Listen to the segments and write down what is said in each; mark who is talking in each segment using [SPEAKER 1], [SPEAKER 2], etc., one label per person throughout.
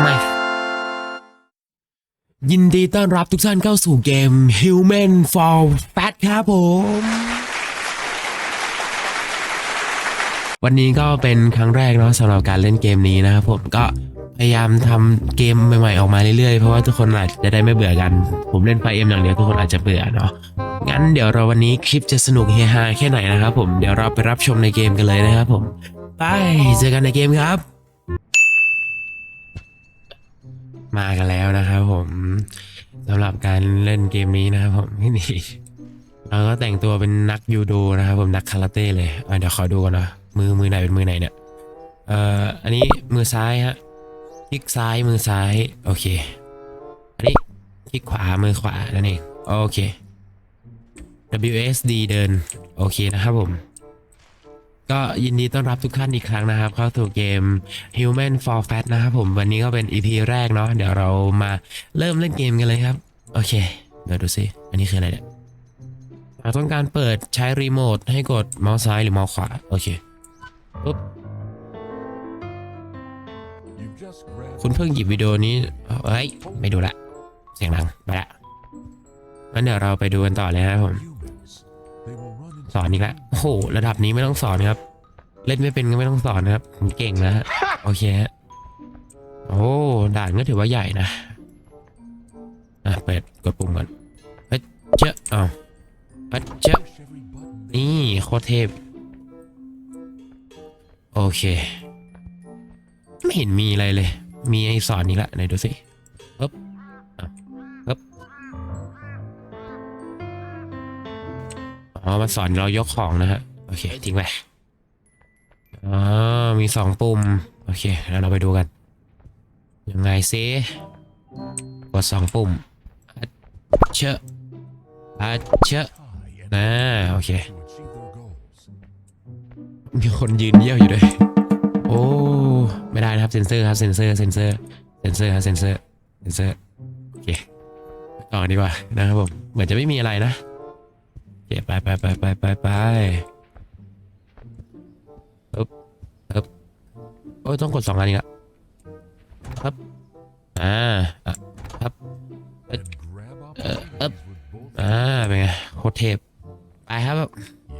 [SPEAKER 1] ไม่ยินดีต้อนรับทุกท่านเข้าสู่เกม Human Fall Fat ครับผม วันนี้ก็เป็นครั้งแรกเนาะสำหรับการเล่นเกมนี้นะครับผมก็พยายามทำเกมใหม่ๆออกมาเรื่อยๆ เพราะว่าทุกคนอาจจะได้ไม่เบื่อกัน ผมเล่นไฟเอ็มอย่างเดียวทุกคนอาจจะเบื่อเนาะงั้นเดี๋ยวเราวันนี้คลิปจะสนุกเฮฮาแค่ไหนนะครับผมเดี๋ยวเราไปรับชมในเกมกันเลยนะครับผม ไปเจอกันในเกมครับ มากันแล้วนะครับผมสำหรับการเล่นเกมนี้นะครับผมนี่เราก็แต่งตัวเป็นนักยูโดนะครับผมนักคาราเต้เลยอะเดี๋ยวขอดูก่อนนะมือมือไหนเป็นมือไหนเนี่ยเอ่ออันนี้มือซ้ายฮะคลิกซ้ายมือซ้ายโอเค อันนี้คลิกขวามือขวานั่นเองโอเค WSD เดิน โอเคนะครับผม ก็ยินดีต้อนรับทุกท่านอีกครั้งนะครับ เข้าสู่เกม Human for Fat นะครับผมวันนี้ก็เป็น EP แรกเนาะเดี๋ยวเรามาเริ่มเล่นเกมกันเลยครับ โอเคเดี๋ยวดูซิ อันนี้คืออะไรเนี่ยเราต้องการเปิดใช้รีโมทให้กดเมาส์ซ้ายหรือเมาส์ขวา โอเคปุ๊บคุณเพิ่งหยิบวิดีโอนี้เฮ้ย ไม่ดูละ เสียงดัง ไปละงั้นเดี๋ยวเราไปดูกันต่อเลยนะครับผม สอนอีกแล้วโอ้โหระดับนี้ไม่ต้องสอนครับ เล่นไม่เป็นก็ไม่ต้องสอนนะครับผมเก่งนะฮะโอเคฮะโอ้ด่านก็ถือว่าใหญ่นะอะเปิดกดปุ่มก่อนเฮ้ยเจ้าอ้าวเฮ้ยเจ้านี่โคตรเทพโอเค ไม่เห็นมีอะไรเลย มีไอสอนนี้ละไหนดูสิ อ๋อมาสอนเรายกของนะฮะ โอเคทิ้งไปอ๋อมีสองปุ่ม โอเคแล้วเราไปดูกัน ยังไงซิกดสองปุ่มเชอะอัดเชอะ
[SPEAKER 2] High and
[SPEAKER 1] อ่าโอเค มีคนยืนเยี่ยวอยู่ด้วย โอ้ ไม่ได้นะครับเซนเซอร์ครับเซนเซอร์เซนเซอร์เซนเซอร์ครับเซนเซอร์เซนเซอร์ โอเคต่อดีกว่านะครับผม เหมือนจะไม่มีอะไรนะ โอเคไปไปไปไปไปไปปึ๊บปึ๊บโอ้ยต้องกดสองอันนี้ละครับอ่าอะ
[SPEAKER 2] And grab
[SPEAKER 1] up.
[SPEAKER 2] opportunities with both
[SPEAKER 1] อ่าเป็นไงโคตรเทพไปครับ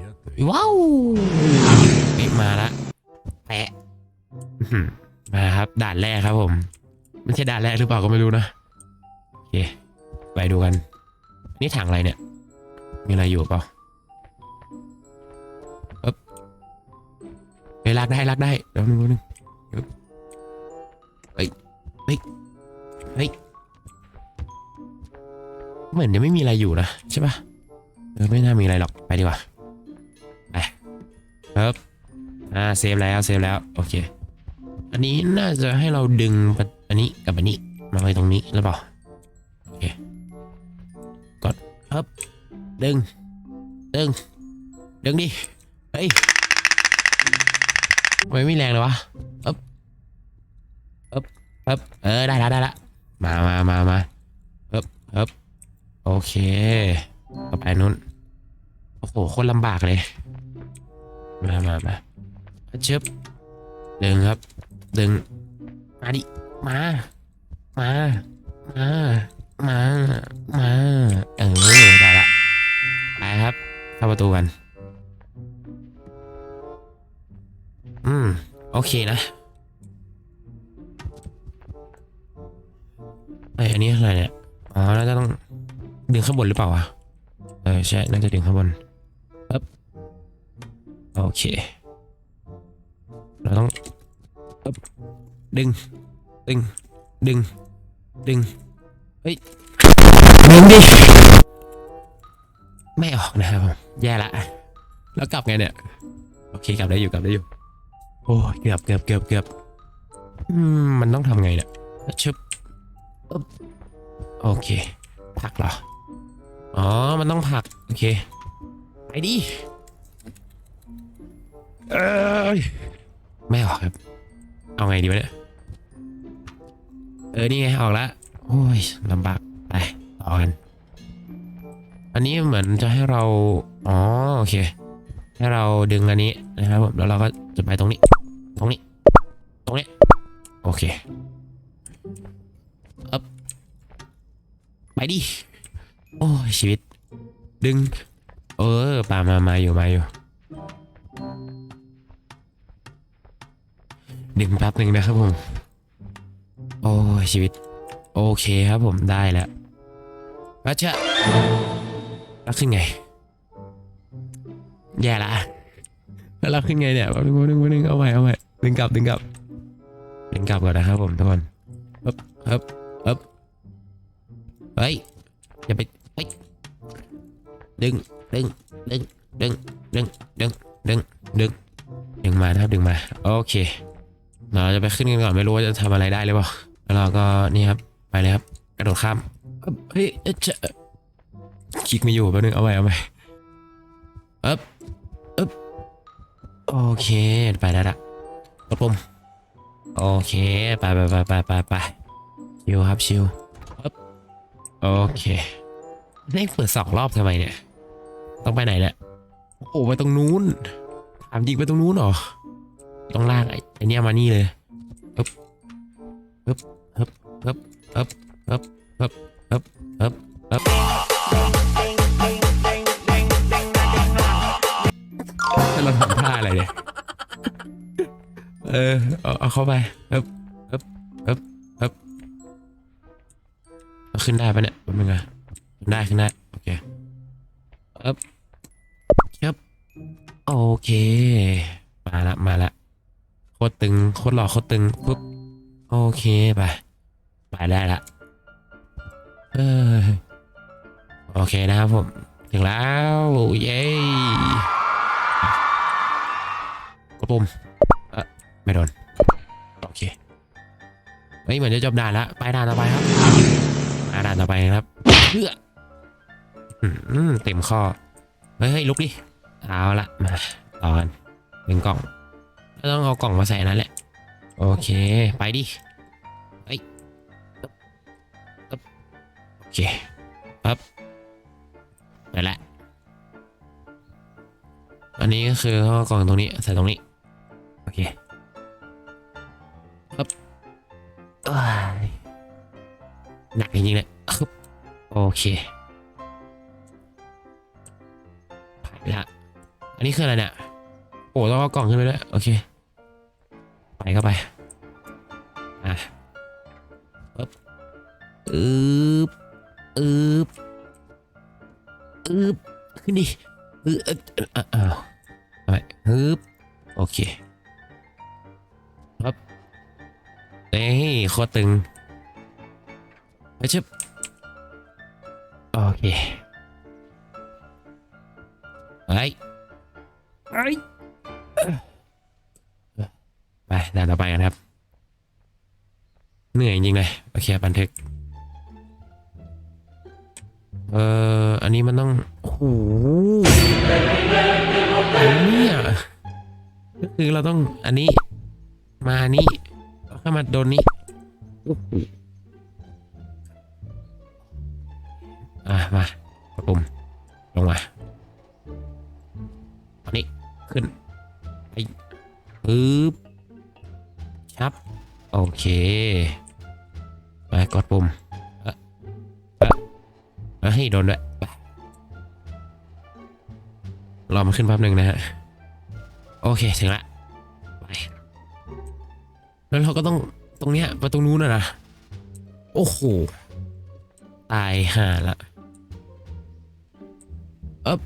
[SPEAKER 2] yet they
[SPEAKER 1] ว้าวเอ๊ะมาละแปะอื้อหือมาครับด่านแรกครับผม ไม่ใช่ด่านแรกหรือเปล่าก็ไม่รู้นะ โอเค ไปดูกัน นี่ถังอะไรเนี่ย มีอะไรอยู่เปล่าปึ๊บเฮ้ยลากได้ลากได้เดี๋ยวนึงนึงปึ๊บเฮ้ยเฮ้ยเฮ้ยเหมือนจะไม่มีอะไรอยู่นะใช่ปะเออไม่น่ามีอะไรหรอกไปดีกว่าไปครับอ่าเซฟแล้วเซฟแล้วโอเค อันนี้น่าจะให้เราดึงปอันนี้กับอันนี้มาไว้ตรงนี้หรือเปล่าโอเคกดครับ ดึง ดึง ดึงดิ เฮ้ยทำไมไม่แรงเลยวะปึ๊บปึ๊บปึ๊บเออ ได้แล้วได้แล้วมามามามาปึ๊บปึ๊บโอเค ต่อไปนู้น โอ้โหคตรลำบากเลย มามามาเชิบดึงครับ ดึง มาดิ มา มา มา มา มา ประตูกัน อืม โอเคนะไออันนี้อะไรเนี่ย อ๋อ น่าจะต้องดึงข้างบนหรือเปล่าวะ เออ ใช่ น่าจะดึงข้างบนโอเค เราต้องปึ๊บดึง ดึง ดึง ดึง เฮ้ยดึงดิ ไม่ออกนะครับผม แย่ละ แล้วกลับไงเนี่ย โอเคกลับได้อยู่กลับได้อยู่ โอ้เกือบเกือบเกือบเกือบมันต้องทำไงเนี่ยชึบอ๊บโอเคผลักเหรอ อ๋อ มันต้องผลัก โอเค ไปดิ เอยไม่ออกครับ เอาไงดีวะเนี่ย เออ นี่ไง ออกแล้วโอ้ยลำบาก ไปต่อกัน อันนี้เหมือนจะให้เรา อ๋อโอเค ให้เราดึงอันนี้นะครับผมแล้วเราก็จะไปตรงนี้ ตรงนี้ ตรงนี้ โอเคไปดิ โอ้ชีวิต ดึง เออปามามาอยู่มาอยู่ ดึงแป๊บหนึ่งนะครับผม โอ้ชีวิต โอเคครับผมได้แล้วแล้วจะแล้วขึ้นไง แย่ละแล้วเราขึ้นไงเนี่ยแป๊บนึงแป๊บนึงแป๊บนึงเอาใหม่เอาใหม่ดึงกลับดึงกลับดึงกลับก่อนนะครับผมทุกคนฮึบฮึบฮึบเฮ้ยอย่าไปเฮ้ยดึงดึงดึงดึงดึงดึงดึงดึงดึงมานะครับดึงมาโอเคเราจะไปขึ้นกันก่อนไม่รู้ว่าจะทำอะไรได้หรือเปล่าแล้วเราก็นี่ครับไปเลยครับกระโดดข้ามฮึบเฮ้ยเอ๊ะจะคลิกไม่อยู่แป๊บนึงเอาใหม่เอาให ม่ฮึบโอเคไปแล้วละกดปุ่มโอเคไปไปไปไปไปไปชิวครับชิวปึ๊บโอเคนี่เปิดสองรอบทำไมเนี่ย ต้องไปไหนเนี่ยโอ้โหไปตรงนู้นถามจริงไปตรงนู้นเหรอต้องลากไอ้ไอเนี้ยมานี่เลยปึ๊บปึ๊บปึ๊บปึ๊บปึ๊บปึ๊บปึ๊บปึ๊บปึ๊บ ออเอาเอาเข้าไปปึ๊บปึ๊บปึ๊บปึ๊บขึ้นได้ปะเนี่ยเป็นไงขึ้นได้ขึ้นได้โอเคปึ๊บครับโอเค มาละมาละโคตรตึงโคตรหล่อโคตรตึงปุ๊บโอเคไปไปได้ละเออโอเคนะครับผม ถึงแล้ว เย้กดปุ่ม ไม่โดน โอเคเฮ้ยเหมือนจะจบด่านล้วไปด่านต่อไปครับมาด่านต่อไปครับเพื่อเต็มข้อ เฮ้ยลุกดิ เอาละมาต่อกันหนึ่งกล่องก็ต้องเอากล่องมาใส่นั้นแหละ โอเค ไปดิเฮ้ยโอเคปั๊บไปละอันนี้ก็คือเอกล่องตรงนี้ใส่ตรงนี้ โอเค หนักจริงๆเลยโอเคไปละอันนี้คืออะไรเนี่ยโอ้ต้องเอากล่องขึ้นไปด้วย โอเค ไปเข้าไป อะปึ๊บอึ๊บอึ๊บอึ๊บขึ้นดิอึ๊บ คตรตึงไปชิบโอเคไปไปไปด่านต่อไปกันครับ เหนื่อยจริงเลย โอเคบันทึก เอ่อ อันนี้มันต้องโอ้โหอะไรเนี่ยก็คือเราต้องอันนี้ มาอันนี้แล้วก็มาโดนนี้ อะมากดปุ่มลงมาอันนี้ขึ้นไปปึ๊บชับ โอเคไปกดปุ่มเอะเอะเอ้ยโดนด้วยไปรอมันขึ้นแป๊บหนึ่งนะฮะ โอเค ถึงละไปแล้วเราก็ต้อง ตรงเนี้ยไปตรงนู้นนะนะโอ้โห ตายห่าละเอ๊บ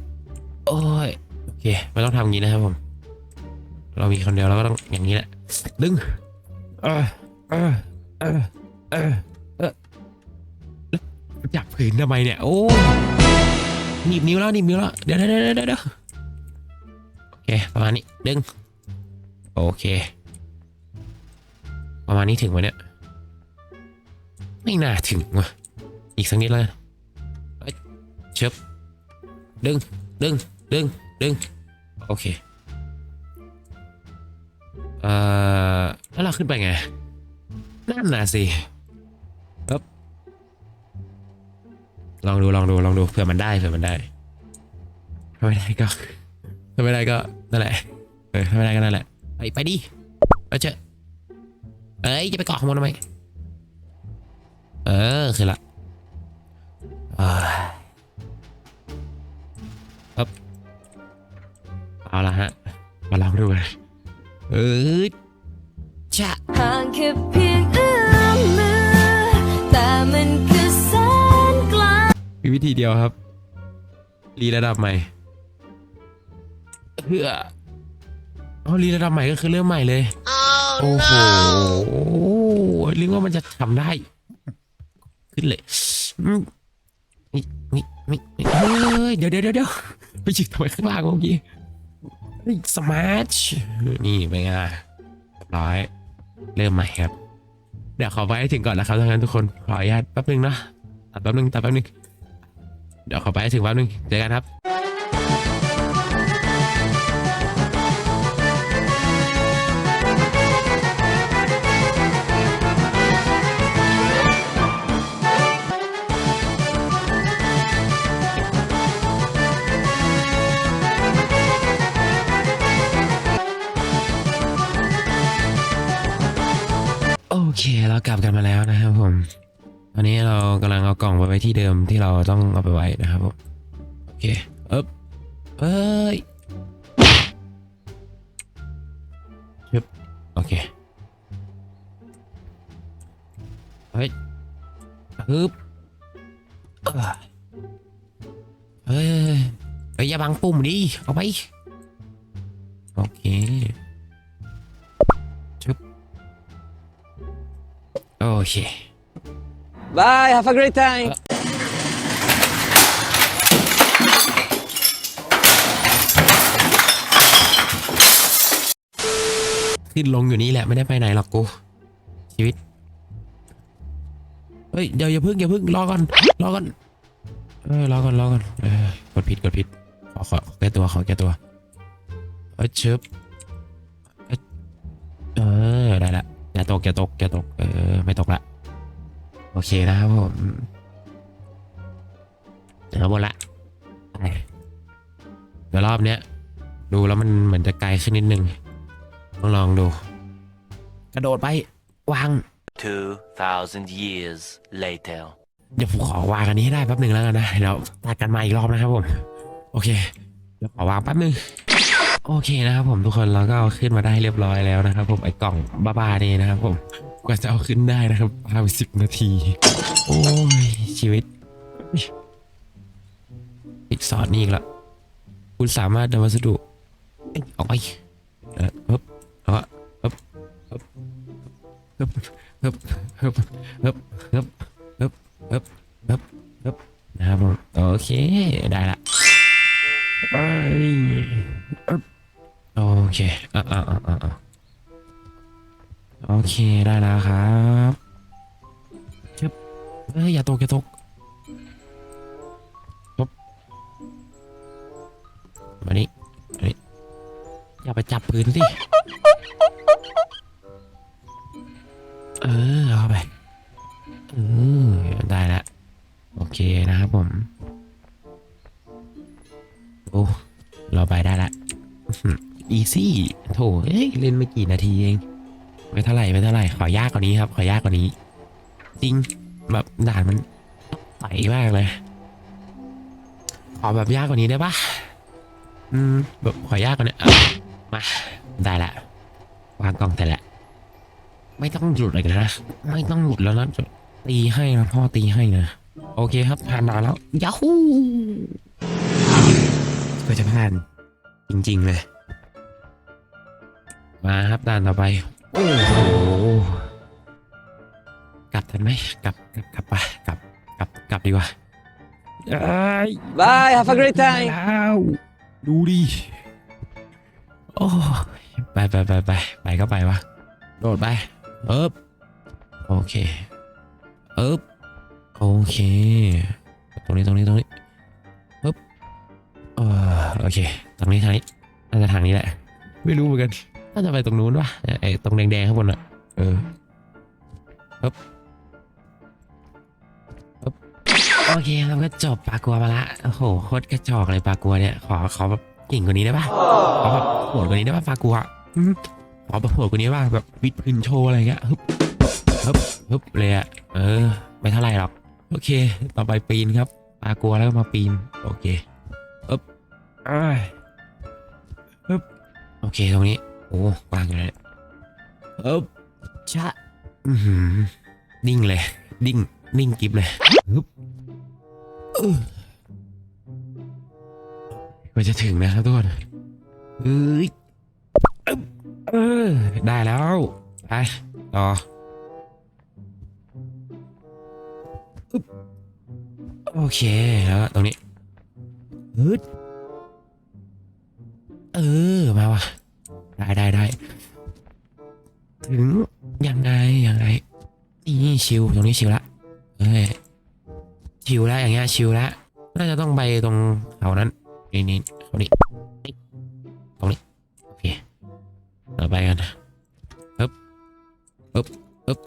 [SPEAKER 1] โอ้ยโอเคไม่ต้องทำอย่างนี้นะครับผม เรามีคนเดียวเราก็ต้องอย่างนี้แหละ ดึงเออเออเออเออเออจับผืนทำไมเนี่ย โอ้หนีบนิ้วแล้วหนีบนิ้วแล้ว เดี๋ยวเดี๋ยวเดี๋ยวเดี๋ยวโอเค ประมาณนี้ ดึง โอเค ประมาณนี้ถึงวะเนี่ย ไม่น่าถึงว่ะ อีกสักนิดเลยเอ้ยเชิบดึง ดึง ดึง ดึง โอเค เอ่อ แล้วเราขึ้นไปไง นั่นน่ะสิปึ๊บลองดู ลองดู ลองดู เผื่อมันได้ เผื่อมันได้ ถ้าไม่ได้ก็ ถ้าไม่ได้ก็ นั่นแหละ เออ ถ้าไม่ได้ก็นั่นแหละ ไป ไปดิไปเจอ เอ้ยจะไปเกาะขโมยทำไมเออคือละครับเอาละฮะ มาลองดูกันเออชะ
[SPEAKER 3] ห่างแค่เพียงเอื้อมมือแต่มันคือแสนไกล
[SPEAKER 1] มีวิธีเดียวครับ รีระดับใหม่เพื่อเอารีระดับใหม่ก็คือเริ่มใหม่เลย oh โอ้โหเรียกว่ามันจะทำได้ ขึ้นเลยอืมนี่นี่นี่เฮ้ยเดี๋ยวเดี๋ยวเดี๋ยวไปจิกทำไมข้างล่างเมื่อกี้เฮ้สมาร์ทนี่เป็นไงล่ะเรียบร้อย เริ่มใหม่ครับ เดี๋ยวขอไปให้ถึงก่อนนะครับทั้งนั้นทุกคน ขออนุญาตแป๊บนึงนะตัดแป๊บนึงตัดแป๊บนึง เดี๋ยวขอไปให้ถึงแป๊บนึงเจอกันครับ เคเรากลับกันมาแล้วนะครับผมตอนนี้เรากำลังเอากล่องไปไว้ที่เดิมที่เราต้องเอาไปไว้นะครับผมโอเคเอ๊บเอ้ยชึบโอเคเฮ้ยฮึบเฮ้ยเฮ้ยอย่าบังปุ่มดิเอาไป เค
[SPEAKER 4] Bye, have a great time.
[SPEAKER 1] ขึ้นลงอยู่นี่แหละไม่ได้ไปไหนหรอกกู ชีวิต เฮ้ยเดี๋ยวอย่าพึ่งอย่าพึ่งรอก่อนรอก่อนเออรอก่อนรอก่อนเออกดผิดกดผิดขอขอขอแก้ตัวขอแก้ตัวเออชึบ ตกอย่าตกอย่าตกเออไม่ตกละโอเคนะครับผมเดี๋ยวหมดละไปเดี๋ยวรอบเนี้ยดูแล้วมันเหมือนจะไกลขึ้นนิดนึงลองลองดู กระโดดไปวาง
[SPEAKER 5] 2,000 years later.
[SPEAKER 1] เดี๋ยวผมขอวางอันนี้ให้ได้แป๊บหนึ่งแล้วกันนะเดี๋ยวตัดกันมาอีกรอบนะครับผม โอเคเดี๋ยวขอวางแป๊บหนึ่ง โอเคนะครับผมทุกคนเราก็เอาขึ้นมาได้เรียบร้อยแล้วนะครับ ผมไอ้กล่องบ้าๆนี่นะครับผมกว่าจะเอาขึ้นได้นะครับภายในสิบนาที โอ้ยชีวิตอีกสอนนี่อีกล้วคุณสามารถนำวัสดุเออกไปเออปึ๊บเอาอะปึ๊บปึ๊บปึ๊บปึ๊บปึ๊บปึ๊บปึ๊บปึ๊บปึ๊บปึ๊บปึ๊บนะครับผมโอเคได้ละไปปึ๊บ โอเคอะอะอะอะอะโอเค ได้แล้วครับชึบเอ้ย อย่าตกอย่าตกปึ๊บมานี่มานี่อย่าไปจับพื้นสิ ซี่โถเอ้ยเล่นไม่กี่นาทีเอง ไม่เท่าไหร่ไม่เท่าไหร่ขอยากกว่านี้ครับ ขอยากกว่านี้ จริงแบบด่านมันไปมากเลย ขอแบบยากกว่านี้ได้ปะอืมแบบขอยากกว่านี้มาได้ละวางกล่องแต่ละ ไม่ต้องหลุดเลยนะ ไม่ต้องหลุดแล้วนะจะตีให้นะพ่อตีให้นะโอเคครับผ่านด่านแล้วยาฮูก็จะผ่านจริง ๆ เลย มาครับด่านต่อไป โอ้โห กลับทันไหมกลับกลับกลับไปกลับกลับกลับดีกว่าเอ้ย
[SPEAKER 4] Bye, have a great
[SPEAKER 1] ได้
[SPEAKER 4] time.
[SPEAKER 1] แล้วดูดิโอ้ยไปไปไปไปไปก็ไปวะโดดไปเอิบโอเคเอิบโอเค ตรงนี้ตรงนี้ตรงนี้เอิบเออโอเค ตรงนี้ทางนี้น่าจะทางนี้แหละ ไม่รู้เหมือนกัน น่าจะไปตรงนู้นวะไอ้ตรงแดงๆข้างบนอะเออเอิบเอิบโอเคเราก็จบปลากัวมาละโอ้โหโคตรกระจอกเลยปลากัวเนี่ย ขอขอแบบเก่งกว่านี้ได้ปะขอแบบโหดกว่านี้ได้ปะปลากัวอืมขอแบบโหดกว่านี้ว่าแบบวิดพื้นโชว์อะไรเงี้ยฮึบฮึบฮึบเลยอะเออ ไม่เท่าไหร่หรอกโอเค ต่อไปปีนครับปลากลัวแล้วก็มาปีน โอเคอึบอ้ายอึบโอเคตรงนี้ โอ้วางอยู่เลยอึ๊บชะอื้อหือนิ่งเลย นิ่ง นิ่งกิฟเลยฮึบอื้อก็จะถึงนะครับทุกคนเอ้ยอึ๊บเออได้แล้วไปต่ออึ๊บโอเคแล้วตรงนี้ฮึดเออมาวะ ได้ได้ได้ ถึง ยังไง ยังไง นี่ชิวตรงนี้ชิวละเอ้ยชิวล้วอย่างเงี้ยชิวล้วน่าจะต้องไปตรงเขานั้น นี่นี่เขานี่ตรงนี้ โอเคเราไปกันปึ๊บปึ๊บปึ๊บ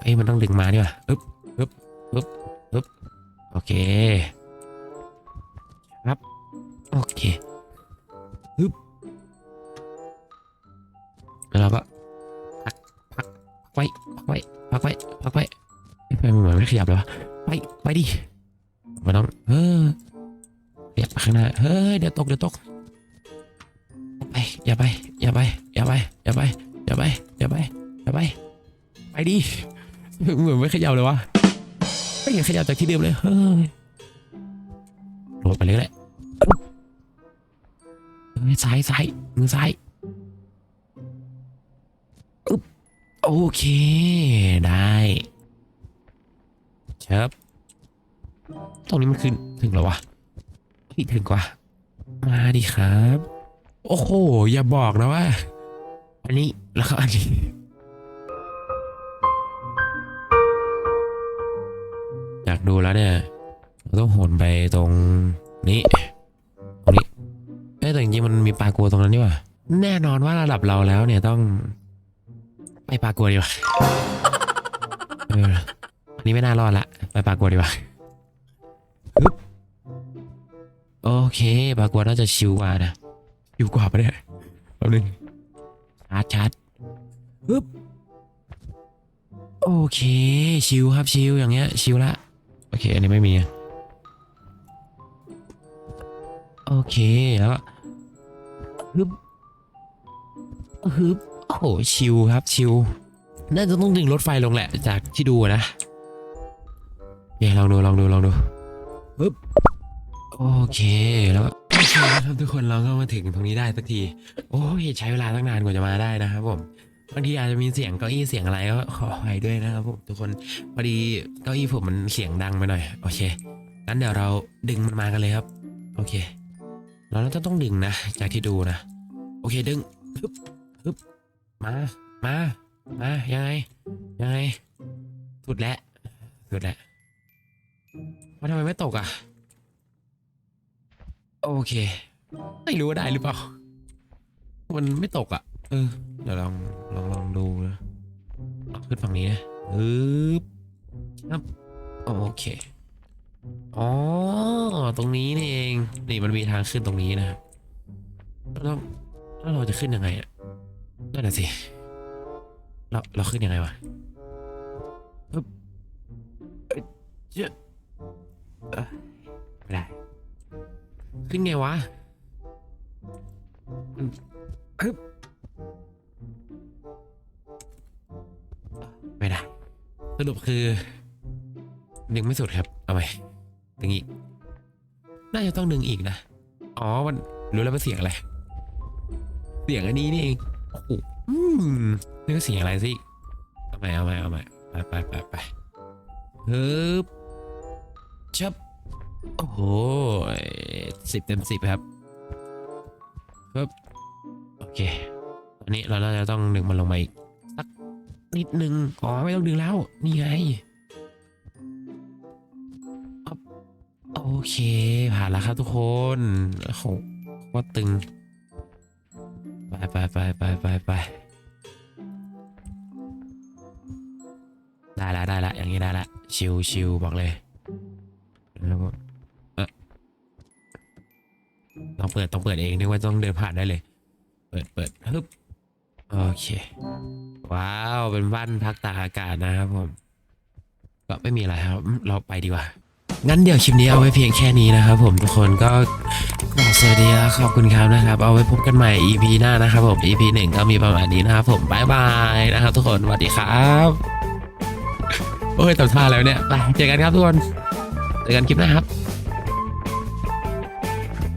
[SPEAKER 1] เอ้มันต้องดึงมาดีกว่าปึ๊บปึ๊บปึ๊บปึ๊บโอเค ครับ โอเค ไม่ขยับเลยวะไปไปดิมันต้องเออขยับไปข้างหน้าเฮ้ยเดี๋ยวตกเดี๋ยวตกไปอย่าไปอย่าไปอย่าไปอย่าไปอย่าไปอย่าไปอย่าไปไปดิเหมือนไม่ขยับเลยวะไม่เห็นขยับจากที่เดิมเลยเฮ้ยโดดไปเลยแหละซ้ายซ้ายมือซ้ายโอเคได้ เชิบตรงนี้มันขึ้นถึงแล้ววะพี่ถึงกว่า มาดิครับ โอ้โห อย่าบอกนะว่า อันนี้แล้วก็อันนี้อยากดูแล้วเนี่ยต้องโหนไปตรงนี้ตรงนี้เอ้ยแต่จริงๆมันมีปลากัวตรงนั้นนี่ว่าแน่นอนว่าระดับเราแล้วเนี่ยต้อง ไปปลากัวดีกว่า นนี้ไม่น่ารอดละ ไปปลากัวดีกว่าฮึบโอเคปลากัวน่าจะชิวกว่านะชิวกว่าปะเนี่ยแป๊บนึงชาร์จชาร์จฮึบโอเค ชิวครับชิวอย่างเงี้ย ชิวละ โอเค อันนี้ไม่มีอะโอเค แล้วก็ฮึบฮึบโอ้โหชิลครับ ชิลน่าจะต้องดึงรถไฟลงแหละ จากที่ดูนะ เดี๋ยวลองดูลองดูลองดูปึ๊บโอเคแล้วก็โอเคนะครับทุกคนเราก็มาถึงตรงนี้ได้สักที โอ้ยใช้เวลาตั้งนานกว่าจะมาได้นะครับผมบางทีอาจจะมีเสียงเก้าอี้เสียงอะไรก็ขออภัยด้วยนะครับผมทุกคนพอดีเก้าอี้ผมมันเสียงดังไปหน่อยโอเคงั้นเดี๋ยวเราดึงมันมากันเลยครับ โอเค เราน่าจะต้องดึงนะ จากที่ดูนะ โอเคดึงฮึบฮึบมามามายังไงยังไงสุดแล้วสุดแล้ว ว่าทำไมไม่ตกอะ โอเค ไม่รู้ว่าได้หรือเปล่า มันไม่ตกอะ เออ เดี๋ยวลองลองลองดูนะขึ้นฝั่งนี้นะอึ๊บครับ โอเค อ๋อ ตรงนี้นี่เอง นี่มันมีทางขึ้นตรงนี้นะครับแล้วแล้วเราจะขึ้นยังไงอะนั่นน่ะสิ เราเราขึ้นยังไงวะปึ๊บเจ้า เอ้ยไม่ได้ ขึ้นไงวะอืมปึ๊บไม่ได้ สรุปคือ ดึงไม่สุดครับ เอาไหมดึงอีก น่าจะต้องดึงอีกนะ อ๋อ มันรู้แล้วว่าเสียงอะไร เสียงอันนี้นี่เอง โอ้โหอืมนี่ก็เสียงอะไรสิ เอาใหม่เอาใหม่เอาใหม่ไปไปไปไปฮึบ ชับโอ้โหสิบเต็มสิบครับฮึบโอเคตอนนี้เราน่าจะต้องดึงมันลงมาอีกสักนิดนึงอ๋อไม่ต้องดึงแล้ว นี่ไงอ๊อบโอเค ผ่านแล้วครับทุกคนโอ้โหโคตรตึง ไปไปไปไปไปไปได้ละได้ละอย่างนี้ได้ละชิวชิวบอกเลย ต้องเปิดเองนึกว่ต้องเดินผ่านได้เลย เปิดเปิดฮึบโอเค ว้าว เป็นบ้านพักตากอากาศนะครับผม ก็ไม่มีอะไรครับ เราไปดีกว่า งั้นเดี๋ยวคลิปนี้เอาไว้เพียงแค่นี้นะครับผมทุกคนก็กราบสวัสดีและขอบคุณครับนะครับ เอาไว้พบกันใหม่ EP หน้านะครับผม EP หนึ่งก็มีประมาณนี้นะครับผมบายบายนะครับ ทุกคนสวัสดีครับโอ้ยตัดท่าแล้วเนี่ยไปเจอกันครับทุกคนเจอกันคลิปหน้าครับ